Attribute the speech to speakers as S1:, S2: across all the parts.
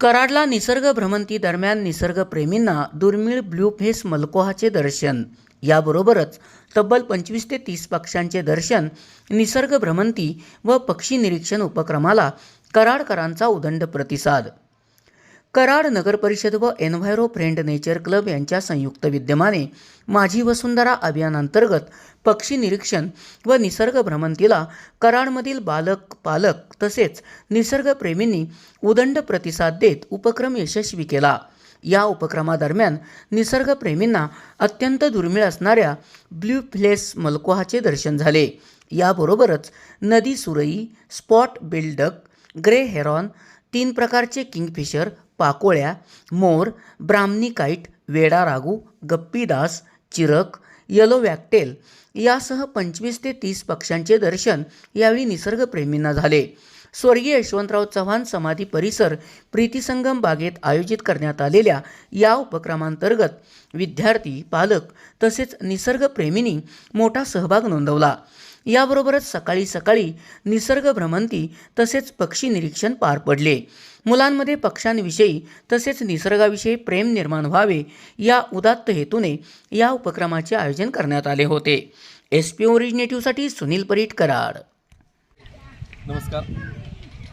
S1: कराडला निसर्ग भ्रमंती दरम्यान निसर्गप्रेमींना दुर्मिळ ब्ल्यू फेस मलकोहाचे दर्शन. याबरोबरच तब्बल पंचवीस ते तीस पक्ष्यांचे दर्शन निसर्ग भ्रमंती व पक्षी निरीक्षण उपक्रमाला कराडकरांचा उदंड प्रतिसाद. कराड नगर परिषद व एन्व्हायरो फ्रेंड नेचर क्लब यांच्या संयुक्त विद्यमाने माझी वसुंधरा अभियानांतर्गत पक्षी निरीक्षण व निसर्ग भ्रमंतीला कराडमधील बालक पालक तसेच निसर्गप्रेमींनी उदंड प्रतिसाद देत उपक्रम यशस्वी केला. या उपक्रमादरम्यान निसर्गप्रेमींना अत्यंत दुर्मिळ असणाऱ्या ब्ल्यू फ्लेस मलकोहाचे दर्शन झाले. याबरोबरच नदी सुरई spot billed duck grey heron तीन प्रकारचे किंगफिशर पाकोळ्या मोर ब्राह्मणिकाईट वेडा रागू गप्पीदास चिरक येलो वॅक्टेल यासह पंचवीस ते तीस पक्ष्यांचे दर्शन यावेळी निसर्गप्रेमींना झाले. स्वर्गीय यशवंतराव चव्हाण समाधी परिसर प्रीतिसंगम बागेत आयोजित करण्यात आलेल्या या उपक्रमांतर्गत विद्यार्थी पालक तसेच निसर्गप्रेमींनी मोठा सहभाग नोंदवला. याबरोबरच सकाळी सकाळी निसर्ग भ्रमंती तसेच पक्षी निरीक्षण पार पडले. मुलांमध्ये पक्ष्यांविषयी तसेच निसर्गाविषयी प्रेम निर्माण व्हावे या उदात्त हेतूने या उपक्रमाचे आयोजन करण्यात आले होते. एस पी ओरिजिनेटिव्हसाठी सुनील परीट कराड.
S2: नमस्कार.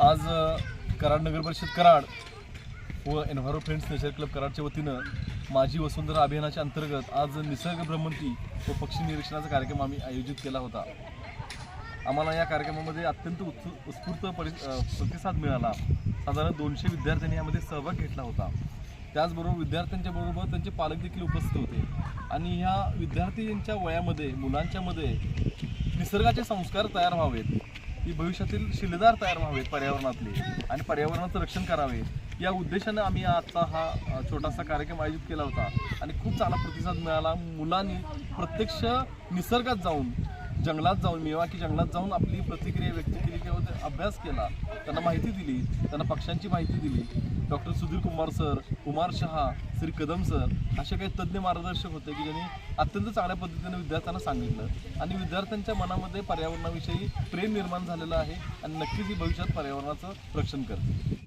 S2: आज कराड नगर परिषद कराड व एन्व्हायरो फ्रेंड्स नेचर क्लब कराडच्या वतीनं माझी वसुंधरा अभियानाच्या अंतर्गत आज निसर्ग भ्रमंती व पक्षी निरीक्षणाचा कार्यक्रम आम्ही आयोजित केला होता. आम्हाला या कार्यक्रमामध्ये अत्यंत उत्सु उत्स्फूर्त परि प्रतिसाद मिळाला. साधारण दोनशे विद्यार्थ्यांनी यामध्ये सहभाग घेतला होता. त्याचबरोबर विद्यार्थ्यांच्या बरोबर त्यांचे पालक देखील उपस्थित होते. आणि ह्या विद्यार्थी यांच्या वयामध्ये मुलांच्यामध्ये निसर्गाचे संस्कार तयार व्हावेत. ही भविष्यातील शिलेदार तयार व्हावेत पर्यावरणातले आणि पर्यावरणाचं रक्षण करावे. या उद्देशानं आम्ही आजचा हा छोटासा कार्यक्रम आयोजित केला होता. आणि खूप चांगला प्रतिसाद मिळाला. मुलांनी प्रत्यक्ष निसर्गात जाऊन जंगलात जाऊन मेवाकी जंगलात जाऊन आपली प्रतिक्रिया व्यक्त अभ्यास केला त्यांना माहिती दिली त्यांना पक्ष्यांची माहिती दिली. Doctor Sudhir Kumar sir Kumar Shah Shri Kadam sir असे काही तज्ज्ञ मार्गदर्शक होते की ज्यांनी अत्यंत चांगल्या पद्धतीने विद्यार्थ्यांना सांगितलं. आणि विद्यार्थ्यांच्या मनामध्ये पर्यावरणाविषयी प्रेम निर्माण झालेलं आहे आणि नक्कीच ही भविष्यात पर्यावरणाचं रक्षण करते